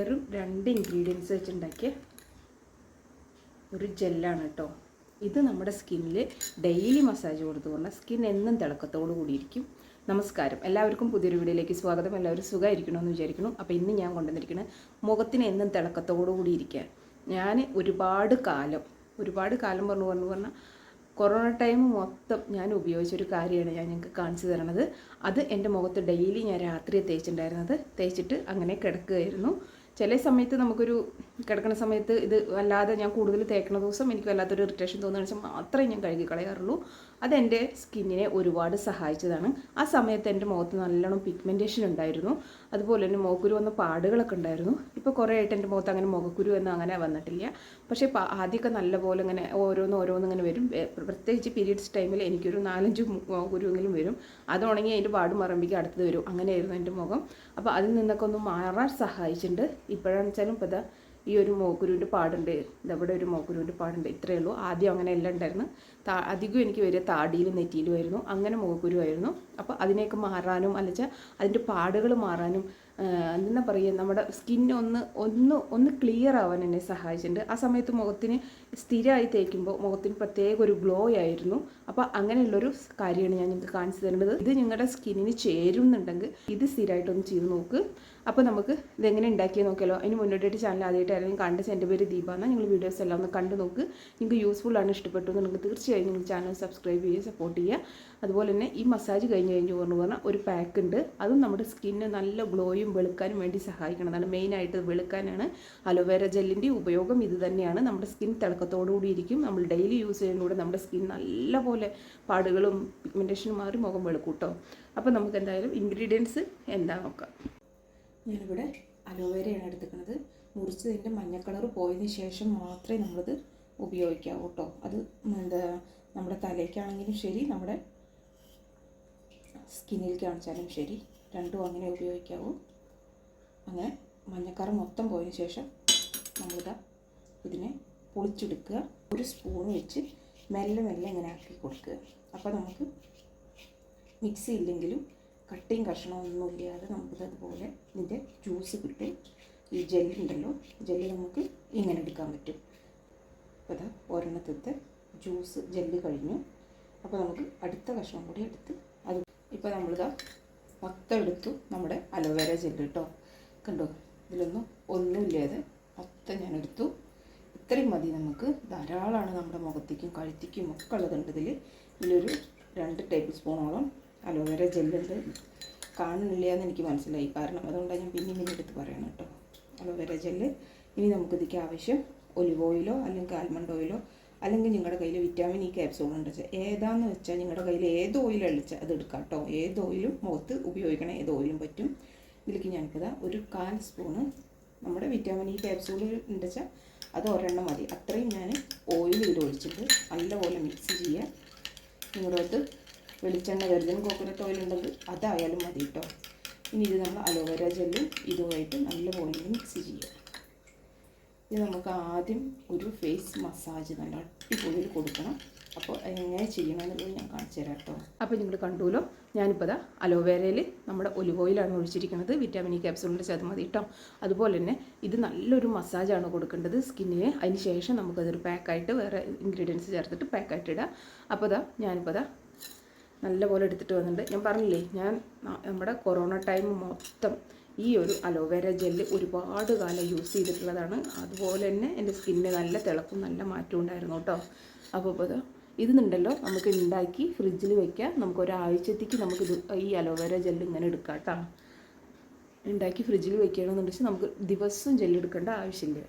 വെറും രണ്ട് ഇൻഗ്രീഡിയൻസ് വെച്ചുണ്ടാക്കിയ ഒരു ജെല്ലാണ് കേട്ടോ ഇത് നമ്മുടെ സ്കിന്നിൽ ഡെയിലി മസാജ് കൊടുത്തു പറഞ്ഞാൽ സ്കിൻ എന്നും തിളക്കത്തോടു കൂടിയിരിക്കും. നമസ്കാരം. എല്ലാവർക്കും പുതിയൊരു വീഡിയോയിലേക്ക് സ്വാഗതം. എല്ലാവരും സുഖമായിരിക്കണമെന്ന് വിചാരിക്കണം അപ്പോൾ ഇന്ന് ഞാൻ കൊണ്ടുവന്നിരിക്കുന്നത് മുഖത്തിന് എന്നും തിളക്കത്തോടു കൂടി ഇരിക്കാൻ ഞാൻ ഒരുപാട് കാലം ഒരുപാട് കാലം പറഞ്ഞു പറഞ്ഞു പറഞ്ഞാൽ കൊറോണ ടൈം മൊത്തം ഞാൻ ഉപയോഗിച്ചൊരു കാര്യമാണ് ഞാൻ ഞങ്ങൾക്ക് കാണിച്ചു തരണത്. അത് എന്റെ മുഖത്ത് ഡെയിലി ഞാൻ രാത്രി തേച്ചിട്ടുണ്ടായിരുന്നത്. തേച്ചിട്ട് അങ്ങനെ കിടക്കുകയായിരുന്നു. ചില സമയത്ത് നമുക്കൊരു കിടക്കുന്ന സമയത്ത് ഇത് വല്ലാതെ ഞാൻ കൂടുതൽ തേക്കണ ദിവസം എനിക്ക് വല്ലാത്തൊരു ഇറിറ്റേഷൻ തോന്നുന്ന വെച്ചാൽ മാത്രമേ ഞാൻ കഴുകി കളയാറുള്ളൂ അതെന്റെ സ്കിന്നിനെ ഒരുപാട് സഹായിച്ചതാണ്. ആ സമയത്ത് എന്റെ മുഖത്ത് നല്ലോണം പിഗ്മെന്റേഷൻ ഉണ്ടായിരുന്നു. അതുപോലെ തന്നെ മുഖക്കുരു വന്ന പാടുകളൊക്കെ ഉണ്ടായിരുന്നു. ഇപ്പോൾ കുറേ ആയിട്ട് എന്റെ മുഖത്ത് അങ്ങനെ മുഖക്കുരു എന്ന് അങ്ങനെ വന്നിട്ടില്ല. പക്ഷേ ആദ്യമൊക്കെ നല്ലപോലെ ഇങ്ങനെ ഓരോന്ന് ഓരോന്ന് ഇങ്ങനെ വരും. പ്രത്യേകിച്ച് പീരീഡ്സ് ടൈമിൽ എനിക്കൊരു നാലഞ്ച് മുഖക്കുരുവെങ്കിലും വരും. അത് ഉണങ്ങി അതിന്റെ പാട് മറമ്പിക്ക് അടുത്തത് വരും. അങ്ങനെയായിരുന്നു എന്റെ മുഖം. അപ്പോൾ അതിൽ നിന്നൊക്കെ ഒന്ന് മാറാൻ സഹായിച്ചിട്ടുണ്ട്. ഇപ്പോഴാണെന്ന് വെച്ചാലും ഇപ്പോൾ ഈ ഒരു മോക്കുരുവിന്റെ പാടുണ്ട്. ഇതവിടെ ഒരു മോക്കുരുവിന്റെ പാടുണ്ട്. ഇത്രയേ ഉള്ളൂ. ആദ്യം അങ്ങനെ എല്ലാം ഉണ്ടായിരുന്നു. താ അധികം എനിക്ക് വരിക താടിയിലും നെറ്റിയിലുമായിരുന്നു അങ്ങനെ മോഗുരുവായിരുന്നു അപ്പോൾ അതിനെയൊക്കെ മാറാനും അല്ലെങ്കിൽ അതിന്റെ പാടുകൾ മാറാനും എന്താ പറയുക നമ്മുടെ സ്കിൻ ഒന്ന് ഒന്ന് ഒന്ന് ക്ലിയർ ആവാൻ എന്നെ സഹായിച്ചിട്ടുണ്ട്. ആ സമയത്ത് മുഖത്തിന് സ്ഥിരമായി തേക്കുമ്പോൾ മുഖത്തിന് പ്രത്യേക ഒരു ഗ്ലോ ആയിരുന്നു. അപ്പോൾ അങ്ങനെയുള്ളൊരു കാര്യമാണ് ഞാൻ നിങ്ങൾക്ക് കാണിച്ചു തരേണ്ടത് ഇത് നിങ്ങളുടെ സ്കിന്നിന് ചേരുന്നുണ്ടെങ്കിൽ ഇത് സ്ഥിരമായിട്ടൊന്ന് ചെയ്ത് നോക്ക്. അപ്പോൾ നമുക്ക് ഇതെങ്ങനെ ഉണ്ടാക്കിയ നോക്കിയാലോ. അതിന് മുന്നോട്ടായിട്ട് ചാനൽ ആദ്യമായിട്ട് ആരെങ്കിലും കണ്ട എന്റെ പേര് ദീപ എന്നാൽ നിങ്ങൾ വീഡിയോസ് എല്ലാം ഒന്ന് കണ്ടു നോക്ക്. നിങ്ങൾക്ക് യൂസ്ഫുൾ ആണ് ഇഷ്ടപ്പെട്ടു എന്ന് നിങ്ങൾക്ക് തീർച്ചയായും നിങ്ങൾ ചാനൽ സബ്സ്ക്രൈബ് ചെയ്യുക സപ്പോർട്ട് ചെയ്യുക. അതുപോലെ തന്നെ ഈ മസാജ് കഴിഞ്ഞ് കഴിഞ്ഞ് പറഞ്ഞു പറഞ്ഞാൽ ഒരു പാക്ക് ഉണ്ട്. അതും നമ്മുടെ സ്കിന്നിന് നല്ല ഗ്ലോയും വെളുക്കാനും വേണ്ടി സഹായിക്കുന്നതാണ് മെയിനായിട്ട് വെളുക്കാനാണ്. അലോവേര ജെല്ലിന്റെ ഉപയോഗം ഇത് തന്നെയാണ്. നമ്മുടെ സ്കിൻ തിളക്കത്തോടുകൂടി ഇരിക്കും നമ്മൾ ഡെയിലി യൂസ് ചെയ്യുന്നതിലൂടെ നമ്മുടെ സ്കിൻ നല്ലപോലെ പാടുകളും പിഗ്മെന്റേഷനും മാറി മുഖം വെളുക്കൂട്ടോ അപ്പോൾ നമുക്ക് എന്തായാലും ഇൻഗ്രീഡിയൻസ് എന്താ നോക്കാം. ഞാനിവിടെ അലോവേരയാണ് എടുത്തിരിക്കുന്നത്. മുറിച്ചതിന്റെ മഞ്ഞ കളർ പോയതിന് ശേഷം മാത്രമേ നമ്മളിത് ഉപയോഗിക്കാവൂ കേട്ടോ അത് എന്താ നമ്മുടെ തലയ്ക്കാണെങ്കിലും ശരി നമ്മുടെ സ്കിന്നിൽ കാണിച്ചാലും ശരി. രണ്ടും അങ്ങനെ ഉപയോഗിക്കാവൂ. അങ്ങനെ മഞ്ഞക്കറ മൊത്തം പോയതിന് ശേഷം നമ്മളിതാ ഇതിനെ പൊളിച്ചെടുക്കുക. ഒരു സ്പൂൺ വെച്ച് മെല്ലെ മെല്ലെ ഇങ്ങനെ ആക്കി കൊടുക്കുക. അപ്പോൾ നമുക്ക് മിക്സി ഇല്ലെങ്കിലും കട്ടിയും കഷ്ണമൊന്നും ഇല്ലാതെ നമുക്ക് അതുപോലെ ഇതിന്റെ ജ്യൂസ് കിട്ടും. ഈ ജെല്ലുണ്ടല്ലോ ജെല്ലി നമുക്ക് ഇങ്ങനെ എടുക്കാൻ പറ്റും. അപ്പോൾ അതാ ഒരെണ്ണത്തെ ജ്യൂസ് ജെല്ലി കഴിഞ്ഞു. അപ്പോൾ നമുക്ക് അടുത്ത കഷ്ണം കൂടി എടുത്ത് അത് ഇപ്പോൾ നമ്മളിതാ മൊത്തം എടുത്തു നമ്മുടെ അലോവേര ജെല്ല് കേട്ടോ. കണ്ടോ? ഇതിലൊന്നും ഒന്നുമില്ലാതെ മൊത്തം ഞാൻ എടുത്തു. ഇത്രയും മതി നമുക്ക്. ധാരാളമാണ് നമ്മുടെ മുഖത്തേക്കും കഴുത്തേക്കും ഒക്കെ ഉള്ളതുണ്ട് ഇതിൽ ഇതിലൊരു രണ്ട് ടേബിൾ സ്പൂണോളം അലോവേര ജെല്ലുണ്ട് കാണുന്നില്ല എന്ന് എനിക്ക് മനസ്സിലായി. കാരണം അതുകൊണ്ടാണ് ഞാൻ പിന്നെ പിന്നെ എടുത്ത് പറയണം കേട്ടോ. അലോവേര ജെല്ല് ഇനി നമുക്കിതിക്ക് ആവശ്യം ഒലിവ് ഓയിലോ അല്ലെങ്കിൽ ആൽമണ്ട് ഓയിലോ അല്ലെങ്കിൽ നിങ്ങളുടെ കയ്യിൽ വിറ്റാമിൻ ഇ ക്യാപ്സൂൾ ഉണ്ട് ഏതാന്ന് വെച്ചാൽ നിങ്ങളുടെ കയ്യിൽ ഏത് ഓയിൽ അളിച്ചാൽ അത് എടുക്കാം കേട്ടോ. ഏത് ഓയിലും മുഖത്ത് ഉപയോഗിക്കണം ഏത് ഓയിലും പറ്റും. ഇതിലേക്ക് ഞാനിപ്പോൾ ഒരു കാൽ സ്പൂണ് നമ്മുടെ വിറ്റാമിൻ ഇ ക്യാപ്സൂൾ ഉണ്ട് വെച്ചാൽ അത് ഒരെണ്ണം മതി. അത്രയും ഞാൻ ഓയിൽ ഇതിൽ ഒഴിച്ചിട്ട് നല്ലപോലെ മിക്സ് ചെയ്യുക ഇങ്ങോട്ട് വെളിച്ചെണ്ണ വെറുതെ കോക്കനട്ട് ഓയിൽ ഉണ്ടെങ്കിൽ അതായാലും മതി കേട്ടോ ഇനി ഇത് നമ്മൾ അലോവേര ജെല്ലും ഇതുമായിട്ട് നല്ലപോലെ മിക്സ് ചെയ്യുക ഇത് നമുക്ക് ആദ്യം ഒരു ഫേസ് മസാജ് നല്ല അടിപൊളിയിൽ കൊടുക്കണം. അപ്പോൾ എങ്ങനെ ചെയ്യണമെന്നുള്ളത് ഞാൻ കാണിച്ചു തരാം കേട്ടോ. അപ്പോൾ നിങ്ങൾ കണ്ടുല്ലോ ഞാനിപ്പോൾ അതാ അലോവേരയിൽ നമ്മുടെ ഒലിവ് ഓയിലാണ് ഒഴിച്ചിരിക്കുന്നത്. വിറ്റാമിൻ ഇ ക്യാപ്സൂളിന്റെ ചേർത്ത് മതി കേട്ടോ. അതുപോലെ തന്നെ ഇത് നല്ലൊരു മസാജാണ് കൊടുക്കേണ്ടത് സ്കിന്നിന്. അതിന് ശേഷം നമുക്കതൊരു പാക്കായിട്ട് വേറെ ഇൻഗ്രീഡിയൻസ് ചേർത്തിട്ട് പാക്കായിട്ട് ഇടാം. അപ്പോൾ അതാ ഞാനിപ്പോൾ ദാ നല്ലപോലെ എടുത്തിട്ട് വന്നിട്ടുണ്ട്. ഞാൻ പറഞ്ഞില്ലേ ഞാൻ നമ്മുടെ കൊറോണ ടൈം മൊത്തം ഈ ഒരു അലോവേര ജെല്ല് ഒരുപാട് കാലം യൂസ് ചെയ്തിട്ടുള്ളതാണ്. അതുപോലെ തന്നെ എന്റെ സ്കിന്നിന് നല്ല തിളക്കും നല്ല മാറ്റവും ഉണ്ടായിരുന്നു കേട്ടോ. അപ്പോൾ ഇപ്പോൾ ഇത് ഇതുണ്ടല്ലോ നമുക്ക് ഉണ്ടാക്കി ഫ്രിഡ്ജിൽ വെക്കാം. നമുക്ക് ഒരാഴ്ചത്തേക്ക് നമുക്കിത് ഈ അലോവേര ജെല്ല് ഇങ്ങനെ എടുക്കാം കേട്ടോ. ഉണ്ടാക്കി ഫ്രിഡ്ജിൽ വെക്കുകയാണെന്നുണ്ടെങ്കിൽ നമുക്ക് ദിവസവും ജെല്ല് എടുക്കേണ്ട ആവശ്യമില്ല.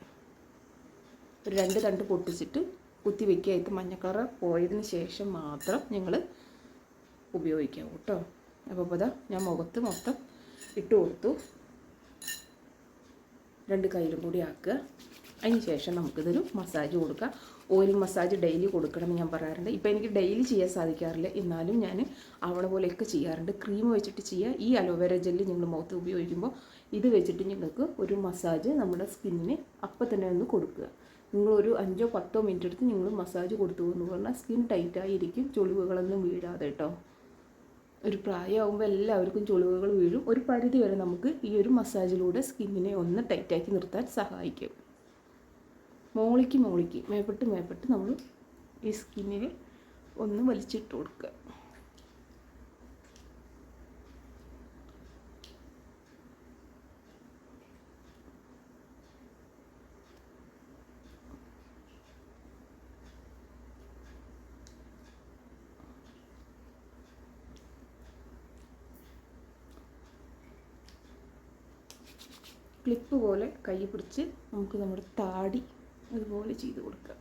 ഒരു രണ്ട് തണ്ട് പൊട്ടിച്ചിട്ട് കുത്തി വെക്കുകയായിട്ട് മഞ്ഞക്കളർ പോയതിന് ശേഷം മാത്രം ഞങ്ങൾ ഉപയോഗിക്കാം കേട്ടോ. അപ്പോൾ അതാ ഇതാ ഞാൻ മുഖത്ത് മൊത്തം ഇട്ട് കൊടുത്തു. രണ്ട് കയ്യിലും കൂടി ആക്കുക. അതിന് ശേഷം നമുക്കിതൊരു മസാജ് കൊടുക്കാം. ഓയിൽ മസാജ് ഡെയിലി കൊടുക്കണമെന്ന് ഞാൻ പറയാറുണ്ട്. ഇപ്പോൾ എനിക്ക് ഡെയിലി ചെയ്യാൻ സാധിക്കാറില്ല. എന്നാലും ഞാൻ അവളെ പോലെയൊക്കെ ചെയ്യാറുണ്ട്. ക്രീം വെച്ചിട്ട് ചെയ്യുക ഈ അലോവേര ജെല്ല് നിങ്ങൾ മുഖത്ത് ഉപയോഗിക്കുമ്പോൾ ഇത് വെച്ചിട്ട് നിങ്ങൾക്ക് ഒരു മസാജ് നമ്മുടെ സ്കിന്നിന് അപ്പം തന്നെ ഒന്ന് കൊടുക്കുക. നിങ്ങളൊരു അഞ്ചോ പത്തോ മിനിറ്റ് എടുത്ത് നിങ്ങൾ മസാജ് കൊടുത്തു എന്ന് പറഞ്ഞാൽ സ്കിൻ ടൈറ്റായിരിക്കും ചുളിവുകളൊന്നും വീഴാതെ കേട്ടോ. ഒരു പ്രായമാകുമ്പോൾ എല്ലാവർക്കും ചുളിവുകൾ വീഴും. ഒരു പരിധി വരെ നമുക്ക് ഈ ഒരു മസാജിലൂടെ സ്കിന്നിനെ ഒന്ന് ടൈറ്റാക്കി നിർത്താൻ സഹായിക്കും. മോളിക്ക് മോളിക്ക് മേപ്പെട്ട് മേപ്പെട്ട് നമ്മൾ ഈ സ്കിന്നിൽ ഒന്ന് വലിച്ചിട്ട് കൊടുക്കുക. ക്ലിപ്പ് പോലെ കൈ പിടിച്ച് നമുക്ക് നമ്മുടെ താടി അതുപോലെ ചെയ്ത് കൊടുക്കുക.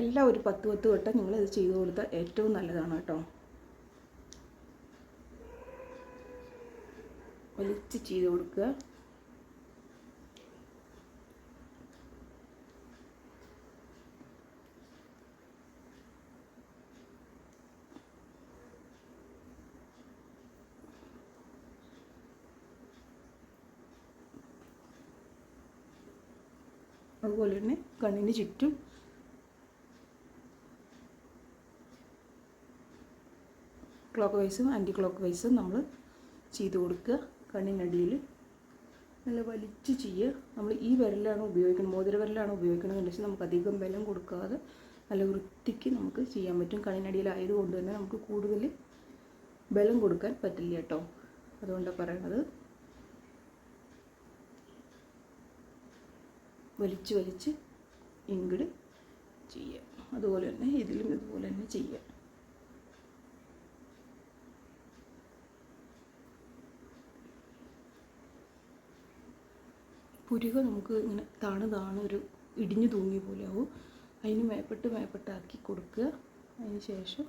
എല്ലാം ഒരു പത്ത് പത്ത് വട്ടം നിങ്ങൾ ഇത് ചെയ്ത് കൊടുത്താൽ ഏറ്റവും നല്ലതാണ് കേട്ടോ. വലിച്ച് ചെയ്ത് കൊടുക്കുക. അതുപോലെ തന്നെ കണ്ണിന് ചുറ്റും. ക്ലോക്ക് വൈസും ആന്റി ക്ലോക്ക് വൈസും നമ്മൾ ചെയ്ത് കൊടുക്കുക. കണ്ണിനടിയിൽ നല്ല വലിച്ച് ചെയ്യുക. നമ്മൾ ഈ വിരലാണ് ഉപയോഗിക്കുന്നത് മോതിര വിരലാണ് ഉപയോഗിക്കുന്നത് വെച്ചാൽ നമുക്ക് അധികം ബലം കൊടുക്കാതെ നല്ല വൃത്തിക്ക് നമുക്ക് ചെയ്യാൻ പറ്റും. കണ്ണിനടിയിലായതുകൊണ്ട് തന്നെ നമുക്ക് കൂടുതൽ ബലം കൊടുക്കാൻ പറ്റില്ല കേട്ടോ. അതുകൊണ്ടാണ് പറയണത് വലിച്ച് വലിച്ച് ഇങ്ങോട്ട് ചെയ്യുക അതുപോലെ തന്നെ ഇതിലും ഇതുപോലെ തന്നെ ചെയ്യുക പുരുക നമുക്ക് ഇങ്ങനെ താണ് താണ് ഒരു ഇടിഞ്ഞു തൂങ്ങിയ പോലെ ആവും അതിന് മേപ്പെട്ട് മേപ്പെട്ടാക്കി കൊടുക്കുക. അതിന് ശേഷം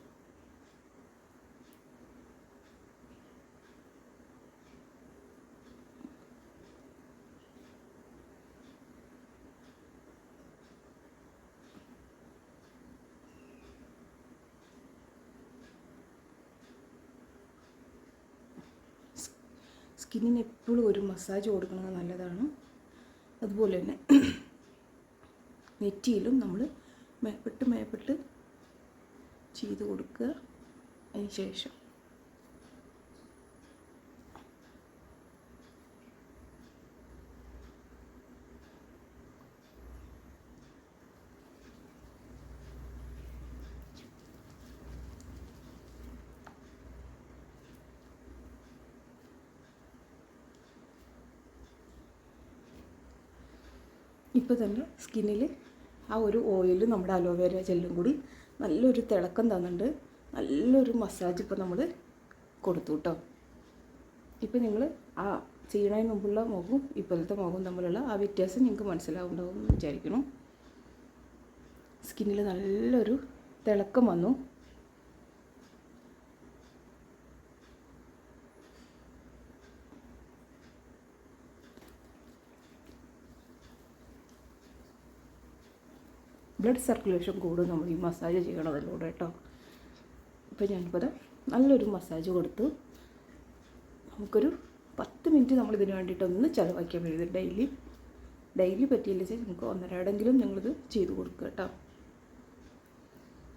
സ്കിന്നിന് എപ്പോഴും ഒരു മസാജ് കൊടുക്കുന്നത് നല്ലതാണ്. അതുപോലെ തന്നെ നെറ്റിയിലും നമ്മൾ മേപ്പെട്ട് മേപ്പെട്ട് ചെയ്ത് കൊടുക്കുക. അതിന് ശേഷം ഇപ്പോൾ തന്നെ സ്കിന്നിൽ ആ ഒരു ഓയിൽ നമ്മുടെ അലോവേര ജെല്ലും കൂടി നല്ലൊരു തിളക്കം തന്നിട്ടുണ്ട്. നല്ലൊരു മസാജ് ഇപ്പോൾ നമ്മൾ കൊടുത്തു കേട്ടോ ഇപ്പോൾ നിങ്ങൾ ആ ചെയ്യണതിന് മുമ്പുള്ള മുഖവും ഇപ്പോഴത്തെ മുഖവും തമ്മിലുള്ള ആ വ്യത്യാസം നിങ്ങൾക്ക് മനസ്സിലാവുണ്ടാവും എന്ന് വിചാരിക്കണം സ്കിന്നിൽ നല്ലൊരു തിളക്കം വന്നു. ബ്ലഡ് സർക്കുലേഷൻ കൂടും നമ്മൾ ഈ മസാജ് ചെയ്യണതിലൂടെ കേട്ടോ. ഇപ്പോൾ ഞാനിപ്പോൾ നല്ലൊരു മസാജ് കൊടുത്ത് നമുക്കൊരു പത്ത് മിനിറ്റ് നമ്മൾ ഇതിന് വേണ്ടിയിട്ട് ഒന്ന് ചിലവാക്കിയാൽ മതി. ഡെയിലി ഡെയിലി പറ്റിയില്ല വെച്ചാൽ നമുക്ക് ഒന്നരാടെങ്കിലും ഞങ്ങളിത് ചെയ്ത് കൊടുക്കുക കേട്ടോ.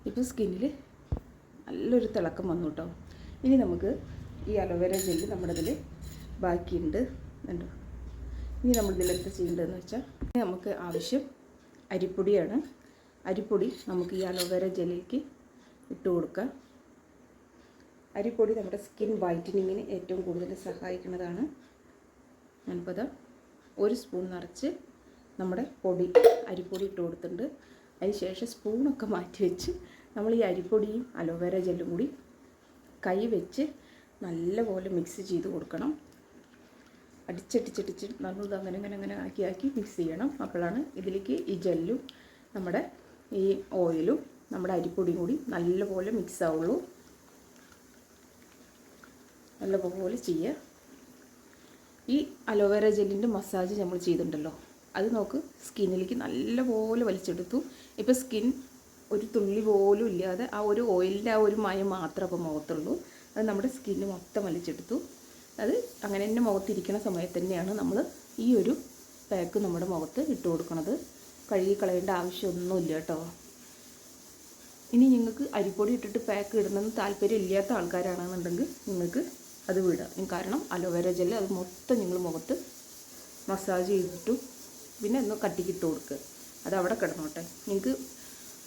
ഇപ്പോൾ സ്കിന്നിൽ നല്ലൊരു തിളക്കം വന്നു കേട്ടോ. ഇനി നമുക്ക് ഈ അലോവേര ജെല്ല് നമ്മുടെ ഇതിൽ ബാക്കിയുണ്ട്. കണ്ടോ? ഇനി നമ്മൾ ഇതിൽ ചെയ്യേണ്ടതെന്ന് വെച്ചാൽ നമുക്ക് ആവശ്യം അരിപ്പൊടിയാണ്. അരിപ്പൊടി നമുക്ക് ഈ അലോവേര ജെല്ലിലേക്ക് ഇട്ട് കൊടുക്കാം. അരിപ്പൊടി നമ്മുടെ സ്കിൻ വൈറ്റനിങ്ങിന് ഏറ്റവും കൂടുതൽ സഹായിക്കുന്നതാണ്. ഞാനിപ്പോൾ ഒരു സ്പൂൺ നിറച്ച് നമ്മുടെ പൊടി അരിപ്പൊടി ഇട്ട് കൊടുത്തിട്ടുണ്ട്. അതിന് ശേഷം സ്പൂണൊക്കെ മാറ്റി വെച്ച് നമ്മൾ ഈ അരിപ്പൊടിയും അലോവേര ജെല്ലും കൂടി കൈ വെച്ച് നല്ലപോലെ മിക്സ് ചെയ്ത് കൊടുക്കണം. അടിച്ചടിച്ചടിച്ച് നമ്മൾ അങ്ങനെ അങ്ങനെ അങ്ങനെ ആക്കി ആക്കി മിക്സ് ചെയ്യണം. അപ്പോഴാണ് ഇതിലേക്ക് ഈ ജെല്ലും നമ്മുടെ ഈ ഓയിലും നമ്മുടെ അരിപ്പൊടിയും കൂടി നല്ലപോലെ മിക്സ് ആവുള്ളൂ. നല്ലപോലെ ചെയ്യുക. ഈ അലോവേര ജെല്ലിന്റെ മസാജ് നമ്മൾ ചെയ്തിട്ടുണ്ടല്ലോ. അത് നോക്ക് സ്കിന്നിലേക്ക് നല്ലപോലെ വലിച്ചെടുത്തു. ഇപ്പോൾ സ്കിൻ ഒരു തുള്ളി പോലും ഇല്ലാതെ ആ ഒരു ഓയിലിന്റെ ആ ഒരു മയം മാത്രം അപ്പോൾ മുഖത്തുള്ളൂ. അത് നമ്മുടെ സ്കിന്ന് മൊത്തം വലിച്ചെടുത്തു. അത് അങ്ങനെ തന്നെ മുഖത്തിരിക്കുന്ന സമയത്ത് തന്നെയാണ് നമ്മൾ ഈ ഒരു പാക്ക് നമ്മുടെ മുഖത്ത് ഇട്ട് കൊടുക്കണത്. കഴുകി കളയേണ്ട ആവശ്യമൊന്നുമില്ല കേട്ടോ. ഇനി നിങ്ങൾക്ക് അരിപ്പൊടി ഇട്ടിട്ട് പാക്ക് ഇടണമെന്ന് താല്പര്യം ഇല്ലാത്ത ആൾക്കാരാണെന്നുണ്ടെങ്കിൽ നിങ്ങൾക്ക് അത് വിടാം. കാരണം അലോവേര ജെല്ല് അത് മൊത്തം നിങ്ങൾ മുഖത്ത് മസാജ് ചെയ്തിട്ടും പിന്നെ ഒന്ന് കട്ടിക്കിട്ട് കൊടുക്കുക അത് അവിടെ കിടന്നോട്ടെ. നിങ്ങൾക്ക്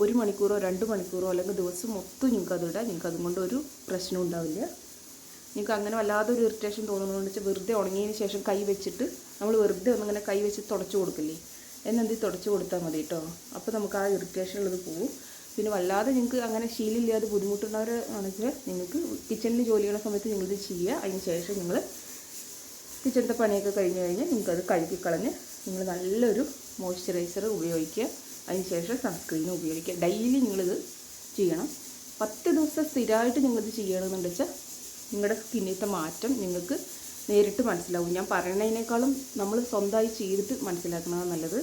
ഒരു മണിക്കൂറോ രണ്ട് മണിക്കൂറോ അല്ലെങ്കിൽ ദിവസം മൊത്തം നിങ്ങൾക്ക് അത് ഇടാം. നിങ്ങൾക്ക് അതുകൊണ്ട് ഒരു പ്രശ്നം ഉണ്ടാവില്ല. നിങ്ങൾക്ക് അങ്ങനെ വല്ലാതെ ഒരു ഇറിറ്റേഷൻ തോന്നുന്നതെന്ന് വെച്ചാൽ വെറുതെ ഉണങ്ങിയതിന് ശേഷം കൈ വെച്ചിട്ട് നമ്മൾ വെറുതെ ഒന്നിങ്ങനെ കൈ വെച്ച് തുടച്ചു കൊടുക്കില്ലേ? എന്നെന്തി തുടച്ച് കൊടുത്താൽ മതി കേട്ടോ അപ്പോൾ നമുക്ക് ആ ഇറിറ്റേഷൻ ഉള്ളത് പോകും പിന്നെ വല്ലാതെ നിങ്ങൾക്ക് അങ്ങനെ ശീലമില്ലാതെ ബുദ്ധിമുട്ടുള്ളവർ ആണെങ്കിൽ നിങ്ങൾക്ക് കിച്ചണിൽ ജോലി ചെയ്യുന്ന സമയത്ത് നിങ്ങളിത് ചെയ്യുക. അതിന് ശേഷം നിങ്ങൾ കിച്ചണിന്റെ പണിയൊക്കെ കഴിഞ്ഞ് കഴിഞ്ഞാൽ നിങ്ങൾക്കത് കഴുകിക്കളഞ്ഞ് നിങ്ങൾ നല്ലൊരു മോയ്സ്ചറൈസർ ഉപയോഗിക്കുക. അതിന് ശേഷം സൺസ്ക്രീൻ ഉപയോഗിക്കുക. ഡെയിലി നിങ്ങളിത് ചെയ്യണം. പത്ത് ദിവസം സ്ഥിരമായിട്ട് നിങ്ങളിത് ചെയ്യണമെന്നുണ്ടെച്ചാൽ നിങ്ങളുടെ സ്കിന്നിലത്തെ മാറ്റം നിങ്ങൾക്ക് നേരിട്ട് മനസ്സിലാവും. ഞാൻ പറയണതിനേക്കാളും നമ്മൾ സ്വന്തമായി ചെയ്തിട്ട് മനസ്സിലാക്കുന്നതാണ് നല്ലത്.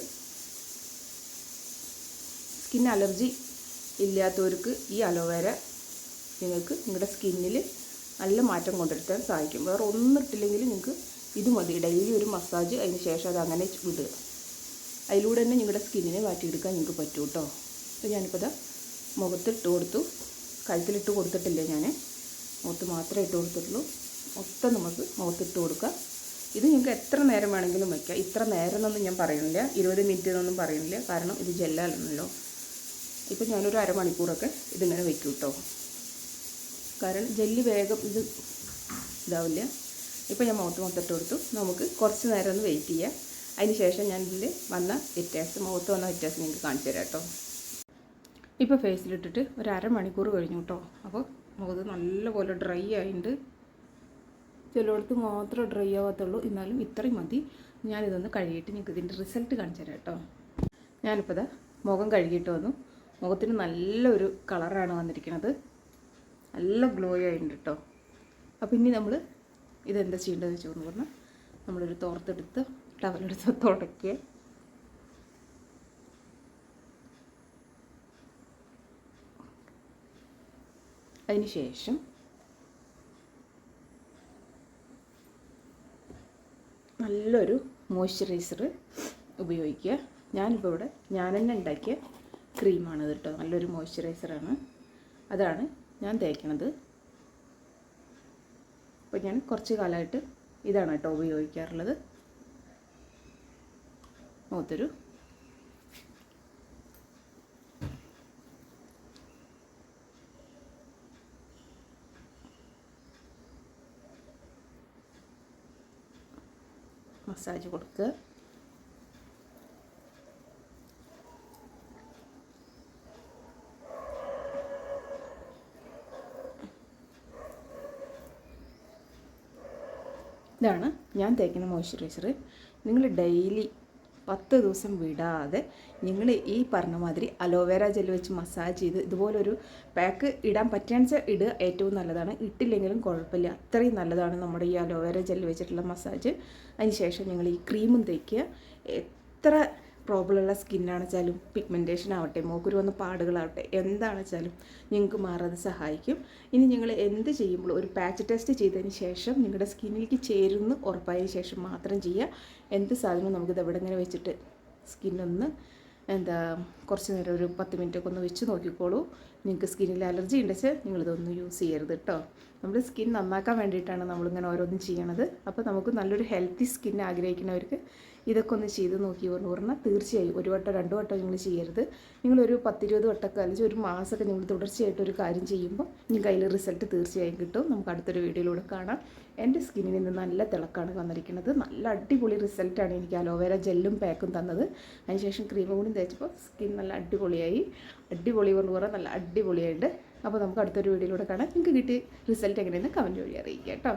സ്കിൻ അലർജി ഇല്ലാത്തവർക്ക് ഈ അലോവേര നിങ്ങൾക്ക് നിങ്ങളുടെ സ്കിന്നിൽ നല്ല മാറ്റം കൊണ്ടുവരുത്താൻ സഹായിക്കും. വേറെ ഒന്നും ഇട്ടില്ലെങ്കിൽ നിങ്ങൾക്ക് ഇത് മതി. ഡെയിലി ഒരു മസാജ് അതിന് ശേഷം അത് അങ്ങനെ വിടുക. അതിലൂടെ തന്നെ നിങ്ങളുടെ സ്കിന്നിനെ മാറ്റിയെടുക്കാൻ നിങ്ങൾക്ക് പറ്റും കേട്ടോ. അപ്പോൾ ഞാനിപ്പോൾ ഇതാ മുഖത്തിട്ട് കൊടുത്തു. കഴുത്തിലിട്ട് കൊടുത്തിട്ടില്ല ഞാൻ. മുഖത്ത് മാത്രമേ ഇട്ട് കൊടുത്തിട്ടുള്ളൂ. മൊത്തം നമുക്ക് മുഖത്തിട്ട് കൊടുക്കുക ഇത് നിങ്ങൾക്ക് എത്ര നേരം വേണമെങ്കിലും വയ്ക്കാം ഇത്ര നേരം എന്നൊന്നും ഞാൻ പറയുന്നില്ല. ഇരുപത് മിനിറ്റ് എന്നൊന്നും പറയുന്നില്ല. കാരണം ഇത് ജെല്ലാണല്ലോ. ഇപ്പം ഞാനൊരു അരമണിക്കൂറൊക്കെ ഇതിങ്ങനെ വയ്ക്കും കേട്ടോ കാരണം ജെല്ല് വേഗം ഇത് ഇതാവില്ല. ഇപ്പം ഞാൻ മുഖത്ത് മൊത്തമിട്ട് കൊടുത്തു. നമുക്ക് കുറച്ച് നേരം ഒന്ന് വെയിറ്റ് ചെയ്യാം. അതിന് ശേഷം ഞാൻ ഇതിൽ വന്ന വ്യത്യാസം മുഖത്ത് വന്ന വ്യത്യാസം നിങ്ങൾക്ക് കാണിച്ചു തരാം കേട്ടോ ഇപ്പോൾ ഫേസിലിട്ടിട്ട് ഒരു അരമണിക്കൂർ കഴിഞ്ഞു കേട്ടോ അപ്പോൾ മുഖത്ത് നല്ലപോലെ ഡ്രൈ ആയിട്ടുണ്ട്. ചിലയിടത്ത് മാത്രമേ ഡ്രൈ ആവാത്തുള്ളൂ. എന്നാലും ഇത്രയും മതി. ഞാനിതൊന്ന് കഴുകിയിട്ട് നിങ്ങൾക്ക് ഇതിന്റെ റിസൾട്ട് കാണിച്ചു തരാം കേട്ടോ. ഞാനിപ്പോൾ മുഖം കഴുകിയിട്ട് വന്നു. മുഖത്തിന് നല്ലൊരു കളറാണ് വന്നിരിക്കുന്നത് നല്ല ഗ്ലോ ആയിട്ടുണ്ട് കേട്ടോ. അപ്പം ഇനി നമ്മൾ ഇതെന്താ ചെയ്യേണ്ടതെന്ന് വെച്ചോന്ന് പറഞ്ഞാൽ നമ്മളൊരു തോർത്തെടുത്ത് ടവലെടുത്ത് തുടക്കുക അതിന് നല്ലൊരു മോയ്സ്ചറൈസർ ഉപയോഗിക്കുക. ഞാനിപ്പോൾ ഇവിടെ ഞാൻ തന്നെ ഉണ്ടാക്കിയ ക്രീമാണ് ഇത് കേട്ടോ. നല്ലൊരു മോയ്സ്ചറൈസറാണ് അതാണ് ഞാൻ തേക്കണത്. അപ്പോൾ ഞാൻ കുറച്ച് കാലമായിട്ട് ഇതാണ് കേട്ടോ ഉപയോഗിക്കാറുള്ളത്. മുഖത്തൊരു മസാജ് കൊടുക്കുക. ഇതാണ് ഞാൻ തേക്കുന്ന മോയ്സ്ചറൈസർ. നിങ്ങൾ ഡെയിലി പത്ത് ദിവസം വിടാതെ നിങ്ങൾ ഈ പറഞ്ഞ മാതിരി അലോവേര ജെൽ വെച്ച് മസാജ് ചെയ്ത് ഇതുപോലൊരു പാക്ക് ഇടാൻ വെച്ചാൽ ഇടുക ഏറ്റവും നല്ലതാണ്. ഇട്ടില്ലെങ്കിലും കുഴപ്പമില്ല. അത്രയും നല്ലതാണ് നമ്മുടെ ഈ അലോവേര ജെൽ വെച്ചിട്ടുള്ള മസാജ്. അതിന് ശേഷം നിങ്ങൾ ഈ ക്രീമും തേക്കുക. എത്ര പ്രോബ്ലം ഉള്ള സ്കിന്നാണ് വെച്ചാലും പിഗ്മെന്റേഷൻ ആവട്ടെ മൂക്കുരു വന്ന പാടുകളാവട്ടെ എന്താണെച്ചാലും നിങ്ങൾക്ക് മാറാൻ സഹായിക്കും. ഇനി നിങ്ങൾ എന്ത് ചെയ്യുമ്പോൾ ഒരു പാച്ച് ടെസ്റ്റ് ചെയ്തതിന് ശേഷം നിങ്ങളുടെ സ്കിന്നിലേക്ക് ചേരുന്ന ഉറപ്പായതിന് ശേഷം മാത്രം ചെയ്യുക. എന്ത് സാധനവും നമുക്കിത് എവിടെ ഇങ്ങനെ വെച്ചിട്ട് സ്കിന്നൊന്ന് എന്താ കുറച്ച് നേരം ഒരു പത്ത് മിനിറ്റൊക്കെ ഒന്ന് വെച്ച് നോക്കിക്കോളൂ. നിങ്ങൾക്ക് സ്കിന്നിൽ അലർജി ഉണ്ടെച്ച് നിങ്ങളിതൊന്നും യൂസ് ചെയ്യരുത് കേട്ടോ നമ്മുടെ സ്കിൻ നന്നാക്കാൻ വേണ്ടിയിട്ടാണ് നമ്മളിങ്ങനെ ഓരോന്നും ചെയ്യണത്. അപ്പോൾ നമുക്ക് നല്ലൊരു ഹെൽത്തി സ്കിൻ ആഗ്രഹിക്കുന്നവർക്ക് ഇതൊക്കെ ഒന്ന് ചെയ്ത് നോക്കി എന്ന് പറഞ്ഞാൽ തീർച്ചയായും ഒരു വട്ടം രണ്ട് വട്ടം നിങ്ങൾ ചെയ്യരുത്. നിങ്ങളൊരു പത്തിരുപത് വട്ടമൊക്കെ അല്ലെങ്കിൽ ഒരു മാസമൊക്കെ നിങ്ങൾ തുടർച്ചയായിട്ട് ഒരു കാര്യം ചെയ്യുമ്പോൾ നിങ്ങൾക്ക് അതിൽ റിസൾട്ട് തീർച്ചയായും കിട്ടും. നമുക്ക് അടുത്തൊരു വീഡിയോയിലൂടെ കാണാം. എന്റെ സ്കിന്നിൽ നിന്ന് നല്ല തിളക്കാണ് വന്നിരിക്കുന്നത്. നല്ല അടിപൊളി റിസൾട്ടാണ് എനിക്ക് അലോവേര ജെല്ലും പാക്കും തന്നത്. അതിനുശേഷം ക്രീമും കൂടി തേച്ചപ്പോൾ സ്കിൻ നല്ല അടിപൊളിയായി. അടിപൊളി എന്ന് പറഞ്ഞാൽ നല്ല അടിപൊളിയായിട്ട്. അപ്പോൾ നമുക്ക് അടുത്തൊരു വീഡിയോയിലൂടെ കാണാം. നിങ്ങൾക്ക് കിട്ടിയ റിസൾട്ട് എങ്ങനെയെന്ന് കമന്റ് വഴി അറിയിക്കാം കേട്ടോ.